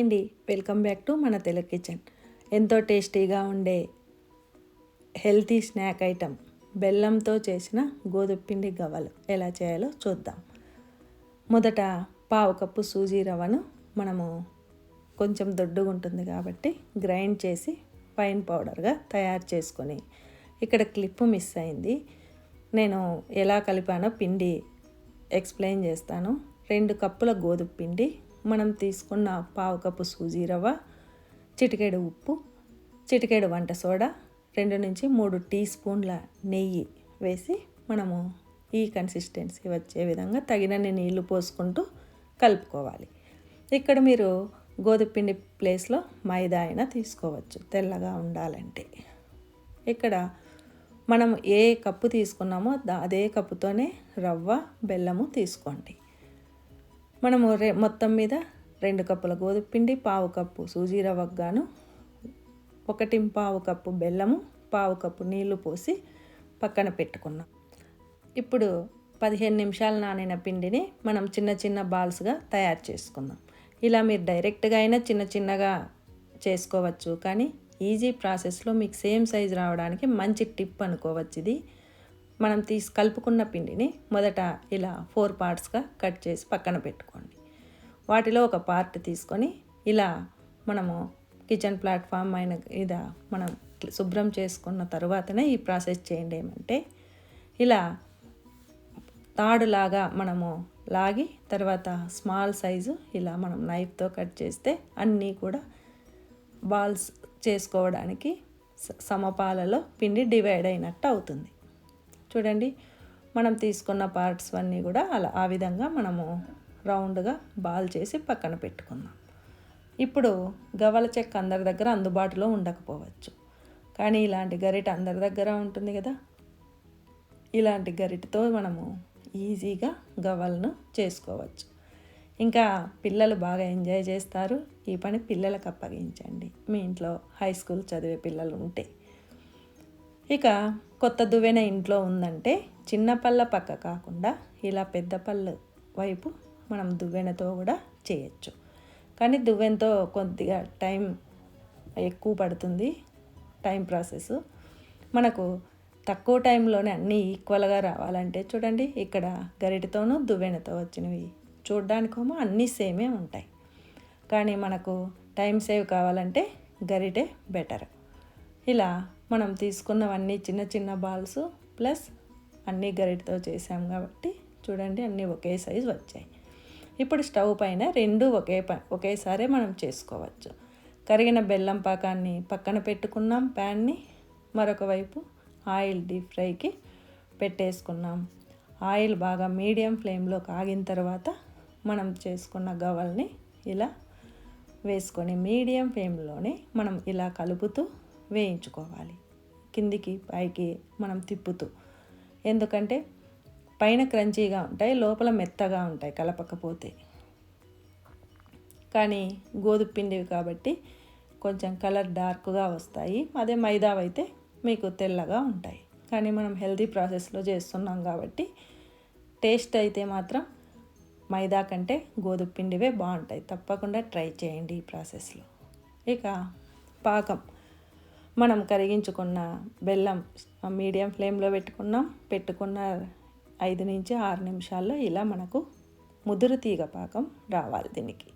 అండి. Welcome back to మన Telugu kitchen ఎంతో టేస్టీగా ఉండే హెల్తీ స్నాక్ ఐటెం బెల్లంతో చేసిన గోధుమ పిండి గవ్వలు. ఎలా చేయాలో చూద్దాం. మొదట పావు కప్పు సూజీ రవ్వను మనము కొంచెం దొడ్డుగా ఉంటుంది కాబట్టి గ్రైండ్ చేసి ఫైన్ పౌడర్గా తయారు చేసుకొని ఇక్కడ క్లిప్ మిస్ అయింది. నేను ఎలా కలిపానో పిండి ఎక్స్ప్లెయిన్ చేస్తాను. రెండు కప్పుల గోధుమ పిండి మనం తీసుకున్న పావు కప్పు సూజీ రవ్వ చిటికెడు ఉప్పు చిటికెడు వంట సోడా రెండు నుంచి మూడు టీ స్పూన్ల నెయ్యి వేసి మనము ఈ కన్సిస్టెన్సీ వచ్చే విధంగా తగినన్ని నీళ్ళు పోసుకుంటూ కలుపుకోవాలి. ఇక్కడ మీరు గోధుమపిండి ప్లేస్లో మైదా అయినా తీసుకోవచ్చు తెల్లగా ఉండాలంటే. ఇక్కడ మనం ఏ కప్పు తీసుకున్నామో అదే కప్పుతోనే రవ్వ బెల్లము తీసుకోండి. మనము రె మొత్తం మీద రెండు కప్పుల గోధుమ పిండి పావు కప్పు సూజీ రవ్వకు గాను ఒకటి పావు కప్పు బెల్లము పావు కప్పు నీళ్ళు పోసి పక్కన పెట్టుకున్నాం. ఇప్పుడు పదిహేను నిమిషాలు నానిన పిండిని మనం చిన్న చిన్న బాల్స్గా తయారు చేసుకుందాం. ఇలా మీరు డైరెక్ట్గా అయినా చిన్న చిన్నగా చేసుకోవచ్చు కానీ ఈజీ ప్రాసెస్లో మీకు సేమ్ సైజ్ రావడానికి మంచి టిప్ అనుకోవచ్చు ఇది. మనం తీసి కలుపుకున్న పిండిని మొదట ఇలా ఫోర్ పార్ట్స్గా కట్ చేసి పక్కన పెట్టుకోండి. వాటిలో ఒక పార్ట్ తీసుకొని ఇలా మనము కిచెన్ ప్లాట్ఫామ్ అయిన ఇద మనం శుభ్రం చేసుకున్న తర్వాతనే ఈ ప్రాసెస్ చేయండి ఏమంటే ఇలా తాడులాగా మనము లాగి తర్వాత స్మాల్ సైజు ఇలా మనం నైఫ్తో కట్ చేస్తే అన్నీ కూడా బాల్స్ చేసుకోవడానికి సమపాలలో పిండి డివైడ్ అయినట్టు అవుతుంది. చూడండి మనం తీసుకున్న పార్ట్స్ అన్నీ కూడా అలా ఆ విధంగా మనము రౌండ్గా బాల్ చేసి పక్కన పెట్టుకుందాం. ఇప్పుడు గవల చెక్క అందరి దగ్గర అందుబాటులో ఉండకపోవచ్చు. కానీ ఇలాంటి గరిట అందరి దగ్గర ఉంటుంది కదా. ఇలాంటి గరిటతో మనము ఈజీగా గవలను చేసుకోవచ్చు. ఇంకా పిల్లలు బాగా ఎంజాయ్ చేస్తారు. ఈ పని పిల్లలకు అప్పగించండి. మీ ఇంట్లో హై స్కూల్ చదివే పిల్లలు ఉంటే. ఇక కొత్త దువ్వెన ఇంట్లో ఉందంటే చిన్న పళ్ళ పక్క కాకుండా ఇలా పెద్ద పళ్ళు వైపు మనం దువ్వెనతో కూడా చేయొచ్చు. కానీ దువ్వెనతో కొద్దిగా టైం ఎక్కువ పడుతుంది టైం ప్రాసెస్. మనకు తక్కువ టైంలోనే అన్నీ ఈక్వల్గా రావాలంటే చూడండి ఇక్కడ గరిటితోనూ దువ్వెనతో వచ్చినవి చూడ్డానికేమో అన్నీ సేమే ఉంటాయి. కానీ మనకు టైం సేవ్ కావాలంటే గరిటే బెటర్. ఇలా మనం తీసుకున్నవన్నీ చిన్న చిన్న బాల్స్ ప్లస్ అన్నీ గరిటతో చేసాం కాబట్టి చూడండి అన్నీ ఒకే సైజు వచ్చాయి. ఇప్పుడు స్టవ్ పైన రెండు ఒకే ప ఒకేసారి మనం చేసుకోవచ్చు. కరిగిన బెల్లం పాకాన్ని పక్కన పెట్టుకున్నాం ప్యాన్ని మరొక వైపు ఆయిల్ డీప్ ఫ్రైకి పెట్టేసుకున్నాం. ఆయిల్ బాగా మీడియం ఫ్లేమ్లో కాగిన తర్వాత మనం చేసుకున్న గవల్ని ఇలా వేసుకొని మీడియం ఫ్లేమ్లోనే మనం ఇలా కలుపుతూ వేయించుకోవాలి కిందికి పైకి మనం తిప్పుతూ. ఎందుకంటే పైన క్రంచీగా ఉంటాయి లోపల మెత్తగా ఉంటాయి కలపకపోతే. కానీ గోధుమ పిండివి కాబట్టి కొంచెం కలర్ డార్క్గా వస్తాయి. అదే మైదావైతే మీకు తెల్లగా ఉంటాయి. కానీ మనం హెల్తీ ప్రాసెస్లో చేస్తున్నాం కాబట్టి టేస్ట్ అయితే మాత్రం మైదా కంటే గోధుమ పిండివే బాగుంటాయి. తప్పకుండా ట్రై చేయండి ఈ ప్రాసెస్లో. ఇక పాకం. మనం కరిగించుకున్న బెల్లం మీడియం ఫ్లేమ్లో పెట్టుకున్నాం పెట్టుకున్న ఐదు నుంచి ఆరు నిమిషాల్లో ఇలా మనకు ముదురు తీగ పాకం రావాలి దీనికి.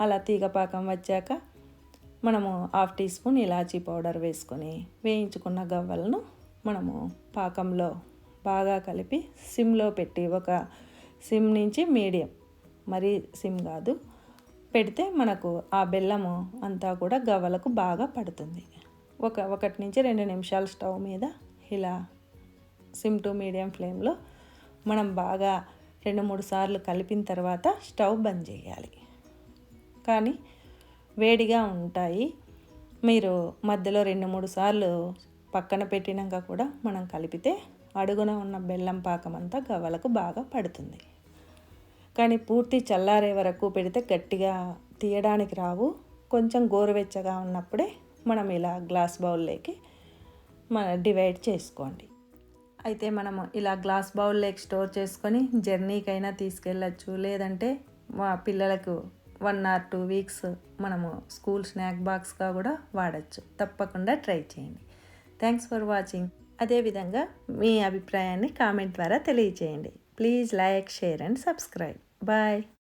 అలా తీగ పాకం వచ్చాక మనము హాఫ్ టీ స్పూన్ ఇలాచీ పౌడర్ వేసుకొని వేయించుకున్న గవ్వలను మనము పాకంలో బాగా కలిపి సిమ్లో పెట్టి ఒక సిమ్ నుంచి మీడియం మరీ సిమ్ కాదు పెడితే మనకు ఆ బెల్లము అంతా కూడా గవ్వలకు బాగా పడుతుంది. ఒక ఒకటి నుంచి రెండు నిమిషాలు స్టవ్ మీద ఇలా సిమ్ టు మీడియం ఫ్లేమ్లో మనం బాగా రెండు మూడు సార్లు కలిపిన తర్వాత స్టవ్ బంద్ చేయాలి. కానీ వేడిగా ఉంటాయి. మీరు మధ్యలో రెండు మూడు సార్లు పక్కన పెట్టినాక కూడా మనం కలిపితే అడుగున ఉన్న బెల్లం పాకం అంతా గవ్వలకు బాగా పడుతుంది. కానీ పూర్తి చల్లారే వరకు పెడితే గట్టిగా తీయడానికి రావు. కొంచెం గోరువెచ్చగా ఉన్నప్పుడే మనం ఇలా గ్లాస్ బౌల్లోకి మన డివైడ్ చేసుకోండి. అయితే మనము ఇలా గ్లాస్ బౌల్లోకి స్టోర్ చేసుకొని జర్నీకైనా తీసుకెళ్ళచ్చు. లేదంటే మా పిల్లలకు వన్ ఆర్ టూ వీక్స్ మనము స్కూల్ స్నాక్ బాక్స్గా కూడా వాడచ్చు. తప్పకుండా ట్రై చేయండి. Thanks for watching. అదేవిధంగా మీ అభిప్రాయాన్ని కామెంట్ ద్వారా తెలియచేయండి. Please like share and subscribe. Bye.